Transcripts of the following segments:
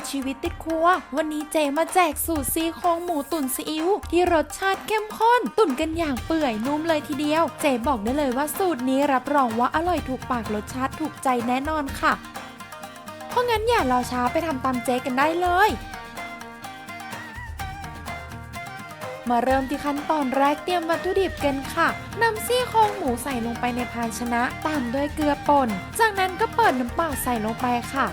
จชีวิตติดครัว วันนี้เจมาแจกสูตรซี่โครงหมูตุ๋นซีอิ๊วที่รสชาติเข้มข้น ตุ๋นกันอย่างเปื่อยนุ่มเลยทีเดียว เจบอกได้เลยว่าสูตรนี้รับรองว่าอร่อยถูกปากรสชาติถูกใจแน่นอนค่ะ เพราะงั้นอย่ารอช้าไปทำตามเจกันได้เลยมาเริ่มที่ขั้นตอนแรกเตรียมวัตถุดิบกันค่ะ นำซี่โครงหมูใส่ลงไปในภาชนะตามด้วยเกลือป่น จากนั้นก็เปิดน้ำเปล่าใส่ลงไปค่ะ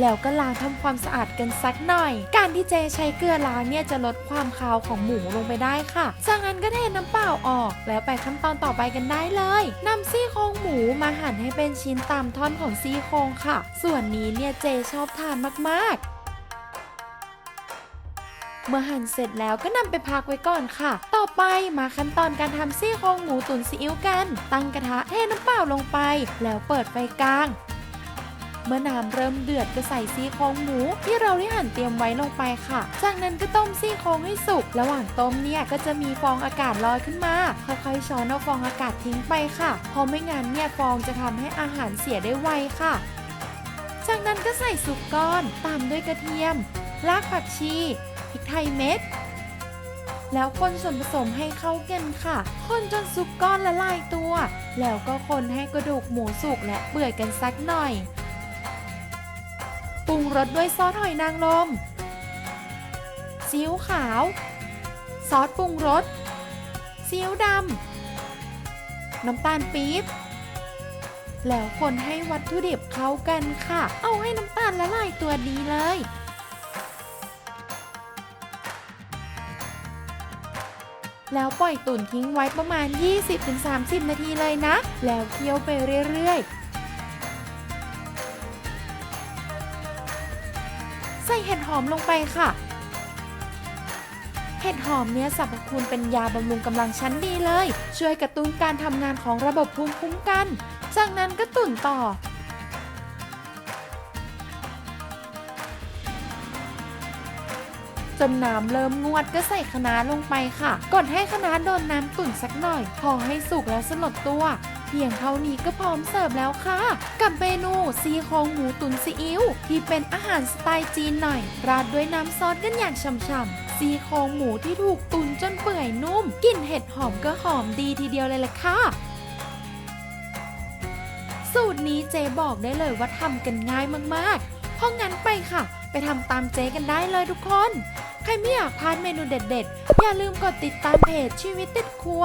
แล้วก็ล้างทำความสะอาดกันสักหน่อย การที่เจใช้เกลือล้างเนี่ยจะลดความคาวของหมูลงไปได้ค่ะ จากนั้นก็เทน้ำเปล่าออก แล้วไปขั้นตอนต่อไปกันได้เลยนำซี่โครงหมูมาหั่นให้เป็นชิ้นตามท่อนของซี่โครงค่ะ ส่วนนี้เนี่ยเจชอบทานมากๆเมื่อหั่นเสร็จแล้วก็นำไปพักไว้ก่อนค่ะ ต่อไปมาขั้นตอนการทำซี่โครงหมูตุ๋นซีอิ๊วกัน ตั้งกระทะเทน้ำเปล่าลงไป แล้วเปิดไฟกลาง เมื่อน้ำเริ่มเดือดก็ใส่ซี่โครงหมู ที่เราได้หั่นเตรียมไว้ลงไปค่ะ จากนั้นก็ต้มซี่โครงให้สุก ระหว่างต้มเนี่ยก็จะมีฟองอากาศลอยขึ้นมา ค่อยๆช้อนเอาฟองอากาศทิ้งไปค่ะ เพราะไม่งั้นเนี่ยฟองจะทำให้อาหารเสียได้ไวค่ะ จากนั้นก็ใส่ซุปก้อน ตามด้วยกระเทียม รากผักชีพริกไทยเม็ดแล้วคนส่วนผสมให้เข้ากันค่ะ คนจนซุปก้อนละลายตัว แล้วก็คนให้กระดูกหมูสุกและเปื่อยกันสักหน่อย รุงรสด้วยซอสหอยนางรมซีอิ๊วขาว ซอสปรุงรสซีอิ๊วดำ น้ำตาลปี๊บ แล้วคนให้วัตถุดิบเข้ากันค่ะ เอาให้น้ำตาลละลายตัวดีเลย แล้วปล่อยตุ๋นทิ้งไว้ประมาณ 20-30 นาทีเลยนะ แล้วเคี่ยวไปเรื่อยๆ ใส่เห็ดหอมลงไปค่ะ เห็ดหอมเนี่ยสรรพคุณเป็นยาบำรุงกำลังชั้นดีเลย ช่วยกระตุ้นการทำงานของระบบภูมิคุ้มกัน จากนั้นก็ตุ๋นต่อจนน้ำเริ่มงวดก็ใส่คะน้าลงไปค่ะก่อนให้คะน้าโดนน้ำตุ๋นสักหน่อย พอให้สุกแล้วสลดตัว พียงเท่านี้ก็พร้อมเสิร์ฟแล้วค่ะ กับเมนูซีโครงหมูตุ๋นซีอิ๊วที่เป็นอาหารสไตล์จีนหน่อย ราดด้วยน้ำซอสกันอย่างฉ่ำๆซีโครงหมูที่ถูกตุ๋นจนเปื่อยนุ่มกลิ่นเห็ดหอมก็หอมดีทีเดียวเลยล่ะค่ะสูตรนี้เจบอกได้เลยว่าทำกันง่ายมากๆ เพราะงั้นไปค่ะ ไปทำตามเจกันได้เลยทุกคน ใครไม่อยากพลาดเมนูเด็ดๆ อย่าลืมกดติดตามเพจชีวิตติดครัว